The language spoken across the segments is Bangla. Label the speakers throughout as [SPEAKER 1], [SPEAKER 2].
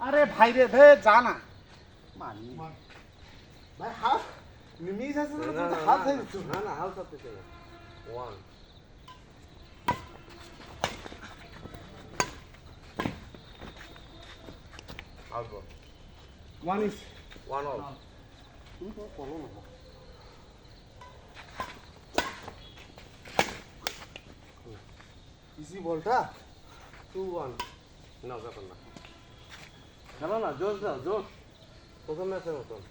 [SPEAKER 1] আরে ভাই রে ভে যা না। মানি ভাই হাফ মিস আছে
[SPEAKER 2] না,
[SPEAKER 1] হাফ হয়ে গেছে
[SPEAKER 2] না না হাল চাপতেছে না one out
[SPEAKER 1] one is
[SPEAKER 2] one all
[SPEAKER 1] তুমি তো করো না। ইজি বলটা?
[SPEAKER 2] টু ওয়ান না ব্যাপার না। খেলো না জোশ দাও জোশ প্রথম ম্যাচের মতন।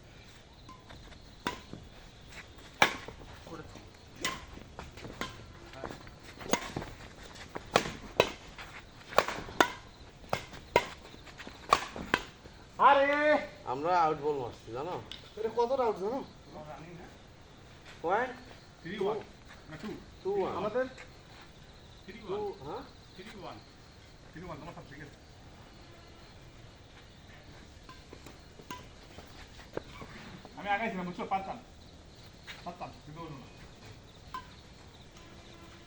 [SPEAKER 1] আরে!
[SPEAKER 2] আমরা আউট বল মারছি জানো?
[SPEAKER 1] এটা কত আউট জানো?
[SPEAKER 2] Point
[SPEAKER 3] three one two
[SPEAKER 2] two one
[SPEAKER 1] আমাদের
[SPEAKER 3] থ্রি
[SPEAKER 2] টু
[SPEAKER 3] ওয়ান
[SPEAKER 2] হ্যাঁ
[SPEAKER 3] থ্রি ওয়ান থ্রি ওয়ান তোমার সব ঠিক আছে আমি আগে ছিলাম বুঝছ পারতাম পারতাম কিন্তু হলো না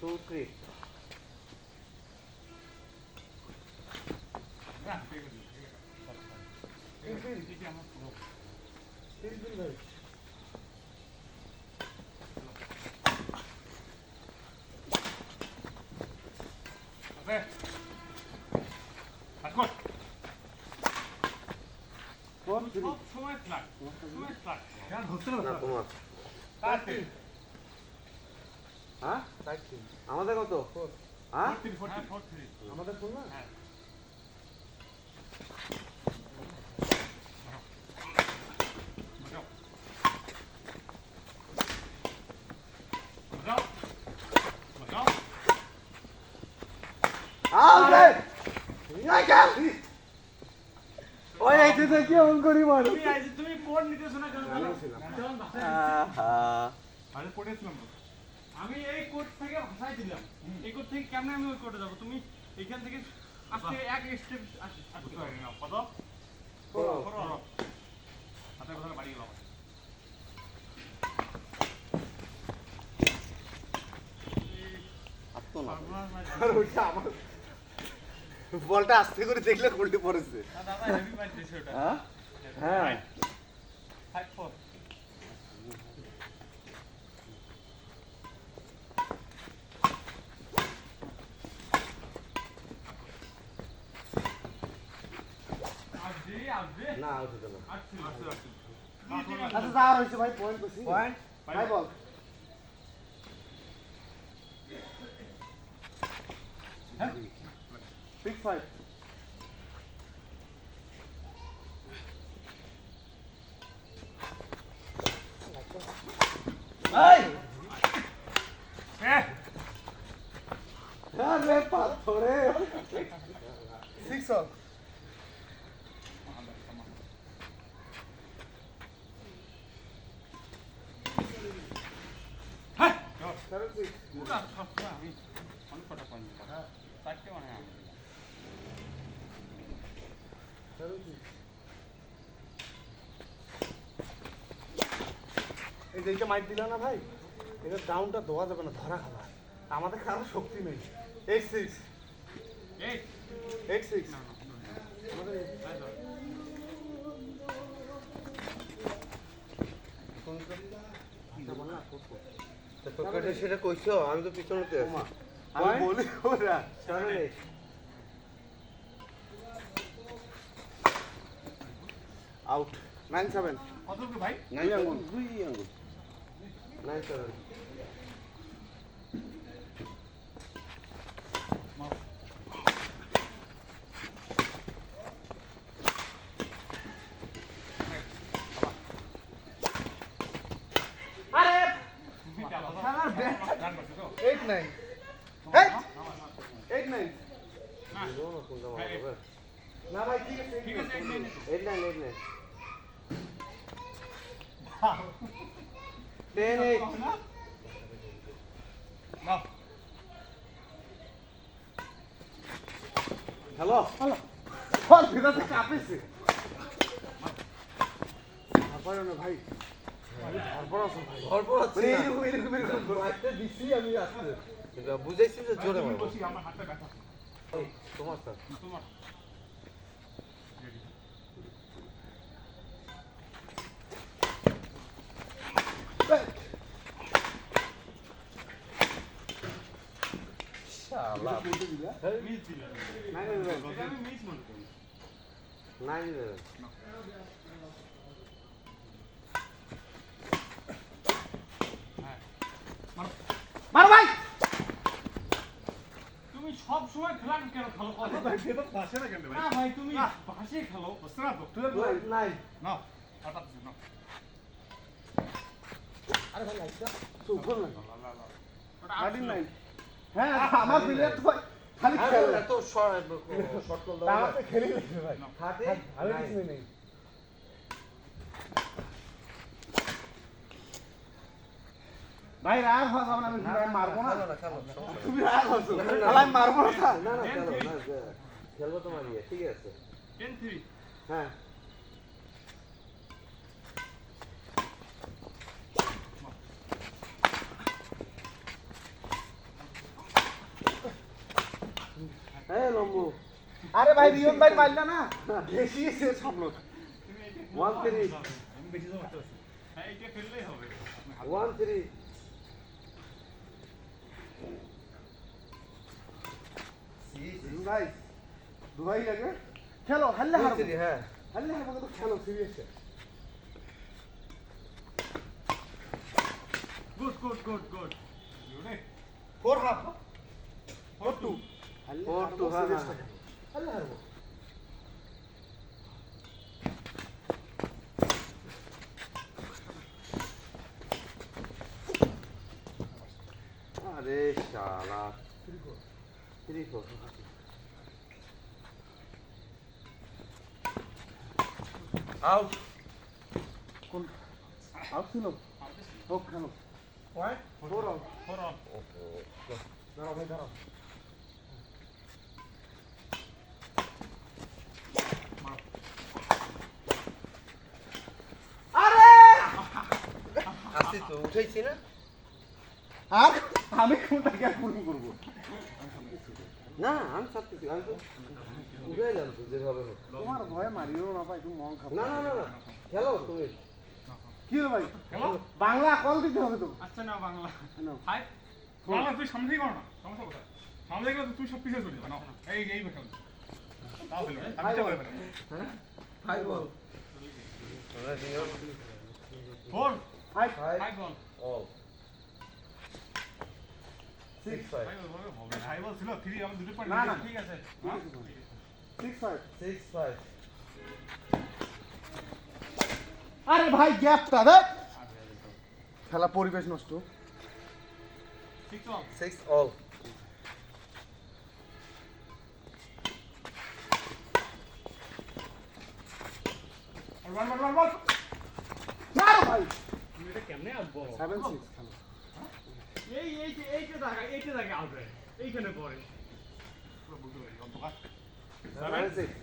[SPEAKER 2] টু থ্রি
[SPEAKER 3] না ঠিক আছে ঠিক আছে ঠিক আছে ঠিক আছে আমার পুরো
[SPEAKER 1] তিন দিন ভাই
[SPEAKER 3] আছে আজকল
[SPEAKER 1] কোন
[SPEAKER 3] সব সময় ফ্ল্যাট সময় ফ্ল্যাট কেন ধরতে
[SPEAKER 2] না তোমার
[SPEAKER 3] তাতে
[SPEAKER 2] হ্যাঁ আমাদের কত
[SPEAKER 1] আমাদের কোন না
[SPEAKER 3] হ্যাঁ বাজাও বাজাও বাজাও
[SPEAKER 1] আরে ইয়া গেল ওই এইতে থেকে অন করি মার।
[SPEAKER 3] তুমি আজ তুমি কোড নিতেছো না কেন আরে পড়েছিলাম আমি এই কোড থেকে ভাষায় দিলাম এই কোড থেকে কেমনে আমি ওই কোডে যাব? তুমি এখান থেকে আজকে এক স্টেপ আসতে পারি না কত? হাতে কথা বাড়ি গেলাম
[SPEAKER 1] আর ওইটা আমার বলটা আস্তে করে দেখলে গোলটি পড়েছে।
[SPEAKER 3] দাদা হেভি ম্যাচ দিছে ওটা।
[SPEAKER 2] হ্যাঁ? হ্যাঁ। না
[SPEAKER 1] আচ্ছা যা হইছে ভাই পয়েন্ট
[SPEAKER 2] পয়েন্ট
[SPEAKER 1] ভাই বল। সিক্স ফাইভ এই
[SPEAKER 3] হ্যাঁ
[SPEAKER 1] আরে পাথরে সিক্স অফ
[SPEAKER 3] হ্যাঁ
[SPEAKER 1] সেভেন সিক্স
[SPEAKER 3] পুরা সবটা আমি অনেক কটা পয়েন্ট চারটে মানে আমি
[SPEAKER 1] সেভেন সিক্স এই যে এইটা মাইক দিলা না ভাই এটা ডাউনটা দেওয়া যাবে না ধরা খাবার আমাদের কারও শক্তি নেই। এইট সিক্স
[SPEAKER 3] এই
[SPEAKER 1] এইট সিক্স
[SPEAKER 2] সেটা কইছো আমি তো পিছনে
[SPEAKER 1] ওমা, আমি বলি ওরা
[SPEAKER 2] seven eight
[SPEAKER 1] out nine seven
[SPEAKER 3] কত কি ভাই?
[SPEAKER 2] নাইন আঙ্গুল দুই আঙ্গুল। নাইন সেভেন
[SPEAKER 1] আরে
[SPEAKER 3] তুমি ডাবল
[SPEAKER 1] খেলার ব্যাট।
[SPEAKER 3] রান করছ তো
[SPEAKER 1] এইট নাইন এইট নাইন
[SPEAKER 3] না
[SPEAKER 2] কোনটা মারা হবে
[SPEAKER 1] না ভাই ঠিক আছে
[SPEAKER 3] ঠিক আছে এই নিন।
[SPEAKER 2] এইট নাইন এইট নাইন
[SPEAKER 1] ভিতর থেকে কাঁপেছে তারপরে না ভাই
[SPEAKER 2] গল্প হচ্ছে না। একটা দিছি আমি আসতে কিন্তু বুঝাইছি যে জোরে তোমার স্যার
[SPEAKER 3] তোমার
[SPEAKER 2] শালা
[SPEAKER 3] মিস দিলাম
[SPEAKER 2] নাই নাই নাই
[SPEAKER 3] এটা আমি মিস মনে করি
[SPEAKER 2] নাই নাই
[SPEAKER 1] মারো ভাই
[SPEAKER 3] তুমি সব সময় খেলা কেন খেলো
[SPEAKER 1] ভাই পাশে না কেন
[SPEAKER 3] না ভাই তুমি পাশে খেলো
[SPEAKER 1] না তো তুই
[SPEAKER 2] নাই
[SPEAKER 3] না হঠাৎ না
[SPEAKER 2] সুফল নাই
[SPEAKER 3] ওটা
[SPEAKER 1] আদিন নাই হ্যাঁ আমার প্লেয়ার তো ভাই খালি খেলে
[SPEAKER 2] এত শর্ট শর্ট কল দাও
[SPEAKER 1] আমাকে খেলে গেছে ভাই
[SPEAKER 2] হাতে
[SPEAKER 1] আমি কিছু নেই ভাই রাগ হওয়া যাবে না আমি মারবো না তুমি রাগ হচ্ছো। খেলায় মারবো না
[SPEAKER 2] খেলব তোমার ইয়ে ঠিক আছে হ্যাঁ এই লম্বু
[SPEAKER 1] আরে ভাই রিয়ন ভাই মারলা না বেশি এসে সব লোক
[SPEAKER 2] ওয়ান থ্রি
[SPEAKER 3] আমি বেশি তো মারতে পারছি হ্যাঁ এটা খেললেই হবে
[SPEAKER 2] ওয়ান থ্রি
[SPEAKER 1] ভাই দুবাই লাগে খেলো হারলে হারবো
[SPEAKER 2] হ্যাঁ
[SPEAKER 1] হারলে হারবো কিন্তু খেলো serious
[SPEAKER 3] good good good good
[SPEAKER 1] four half
[SPEAKER 3] four two
[SPEAKER 1] হারলে
[SPEAKER 2] Four
[SPEAKER 1] হারবো,
[SPEAKER 2] two, হ্যাঁ,
[SPEAKER 1] serious
[SPEAKER 2] হ্যাঁ।
[SPEAKER 1] থাকে। হারলে হারবো
[SPEAKER 2] আরে শালা থ্রি ফোর আউট
[SPEAKER 1] কোন আউট ছিল হোক খেলো ফোর আউট
[SPEAKER 3] ফোর অন
[SPEAKER 1] দাঁড়াও ভাই দাঁড়াও আরে
[SPEAKER 2] আসি তো উঠাইছি না?
[SPEAKER 1] আর? আমি কোনটাকে আর পূরণ করব?
[SPEAKER 2] না আমি ছাড়তেছি আমি তো উঠাইলাম তো যেভাবে হোক।
[SPEAKER 1] তোমার ভয়ে মারিও না ভাই তুমি মন খাব
[SPEAKER 2] না না না না খেলো তুমি।
[SPEAKER 1] কি হলো ভাই? বাংলা কল দিতে হবে তো।
[SPEAKER 3] আচ্ছা না বাংলা। ফাইভ বাংলা তুই সামনে করো না সমস্যা কোথায়? সামনে করলে তুই সব পিছিয়ে চলে যাবে। না এই এই বেকাল তাও হলো আমি তো করে
[SPEAKER 2] হ্যাঁ? ফাইভ বল।
[SPEAKER 3] ফোর
[SPEAKER 1] ফাইভ
[SPEAKER 2] ফাইভ
[SPEAKER 3] বল
[SPEAKER 2] all six five
[SPEAKER 3] five five ছিল থ্রি আমি দুটো পয়েন্ট
[SPEAKER 1] না, না।
[SPEAKER 3] ঠিক আছে?
[SPEAKER 1] সিক্স ফাইভ
[SPEAKER 2] সিক্স ফাইভ
[SPEAKER 1] আরে ভাই গ্যাপটা দেখ। খেলা পরিবেশ নষ্ট।
[SPEAKER 3] Six
[SPEAKER 2] all
[SPEAKER 3] one one one
[SPEAKER 1] মারো ভাই
[SPEAKER 3] তুমি এটা কেমনে আসব
[SPEAKER 1] সেভেন সিক্স খেলা।
[SPEAKER 3] এই এই এইটা জায়গা এইটা জায়গা আসবে এইখানে পড়ে। বুঝতে পারি অন্ধকার
[SPEAKER 2] সেভেন সিক্স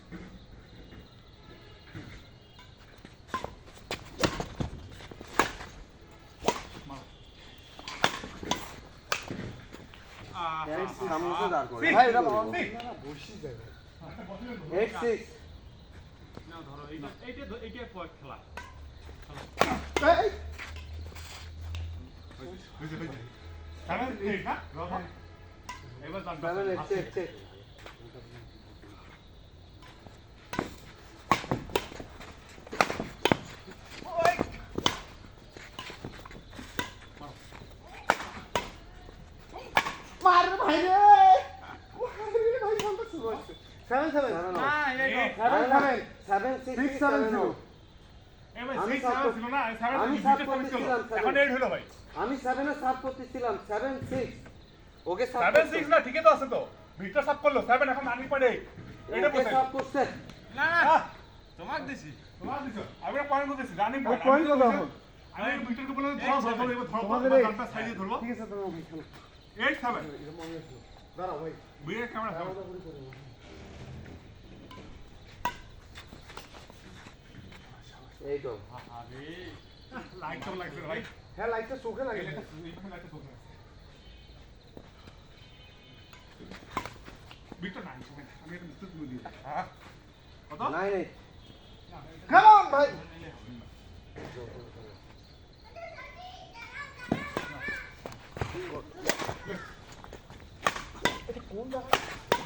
[SPEAKER 2] সামনে দাঁড় করে
[SPEAKER 1] ভাই এটা লন
[SPEAKER 2] এইট সিক্স
[SPEAKER 3] না ধরো এইটা এইটা এইটা পয়েন্ট খেলা।
[SPEAKER 1] এই
[SPEAKER 3] সেভেন এইট না রকম এবার জানতে
[SPEAKER 2] সেভেন এইট চেক চেক
[SPEAKER 1] মার ভাই রে আরে ভাই বলতে শুরু হচ্ছে সেভেন সেভেন
[SPEAKER 2] সেভেন
[SPEAKER 3] না এই
[SPEAKER 1] seven seven
[SPEAKER 2] seven six
[SPEAKER 1] six seven zero
[SPEAKER 3] এবার
[SPEAKER 2] আমি
[SPEAKER 3] সিক্স
[SPEAKER 2] সাত
[SPEAKER 3] সেভেন ছিল না সেভেন
[SPEAKER 2] আমি
[SPEAKER 3] আমি
[SPEAKER 2] সাত
[SPEAKER 3] সাত ছিল
[SPEAKER 2] করতেছিলাম, seven।
[SPEAKER 3] এখন এইট হলো ভাই
[SPEAKER 2] আমি সেভেনে সাত করতেছিলাম seven six okay
[SPEAKER 3] seven six না ঠিকই তো আছে তো। ভিক্টর সাপ করল সেভেন এখন আনি পড়ে এটা বসে
[SPEAKER 2] সাত করছে।
[SPEAKER 3] না না তোমাক দিছি। তোমাক দিছো? আমি পয়েন্ট করতেছি রানিং
[SPEAKER 1] ওই point কত
[SPEAKER 3] আমি ভিক্টরকে বলে ধরো ধরো ধরো এবার ধরো
[SPEAKER 1] তোমাদের
[SPEAKER 3] জানটা সাইডে ধরবো।
[SPEAKER 1] ঠিক আছে তোমার ভাই খেলো
[SPEAKER 3] এইট সেভেন
[SPEAKER 1] দাঁড়াও ভাই
[SPEAKER 3] বিয়ের ক্যামেরা ধরো
[SPEAKER 2] এই তো
[SPEAKER 3] আরে লাইট কেমন লাগছে ভাই
[SPEAKER 1] হ্যাঁ লাইটটা চোখে লাগে
[SPEAKER 3] এইখানে লাইটটা চোখে আছে বিটটা নাই চোখে নাই। আমি একটা বিস্কুট তুলে দিই হ্যাঁ কত
[SPEAKER 2] নাই নাই
[SPEAKER 1] কাম অন ভাই এটা কোন জায়গা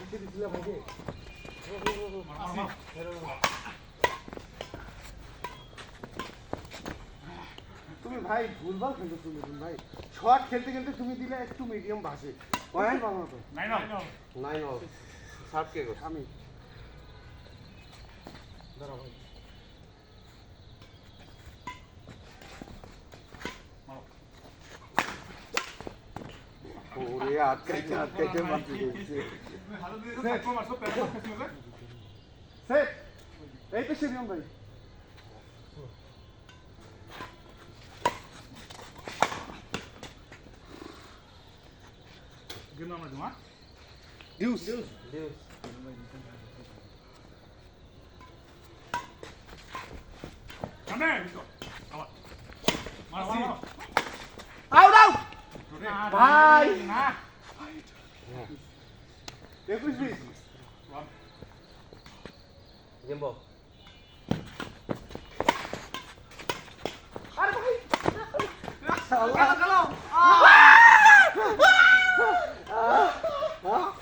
[SPEAKER 1] দিতে দিছিলে ভাইকে তুমি ভাই ভুলভাল খেলছো তুমি তুমি ভাই। শর্ট খেলতে খেলতে তুমি দিলে একটু মিডিয়াম বাসে।
[SPEAKER 2] Point?
[SPEAKER 1] পাবো না তো?
[SPEAKER 3] নাই না
[SPEAKER 2] নাই ন সার্ভ কে করছে?
[SPEAKER 1] আমি। দাঁড়া ভাই।
[SPEAKER 2] ওরে গেছে
[SPEAKER 3] তুমি হাতে দিয়ে মারছো
[SPEAKER 1] সেট এই তো শিরিয়ম ভাই।
[SPEAKER 3] গেম আমরা জমা
[SPEAKER 1] ডিউস
[SPEAKER 2] ডিউস
[SPEAKER 3] সামনে বিট্টো আবার মার মার মার
[SPEAKER 1] আউট আউট ভাই।
[SPEAKER 3] না
[SPEAKER 1] একুশ বিশ
[SPEAKER 2] গেম বল
[SPEAKER 1] আরে ভাই Huh?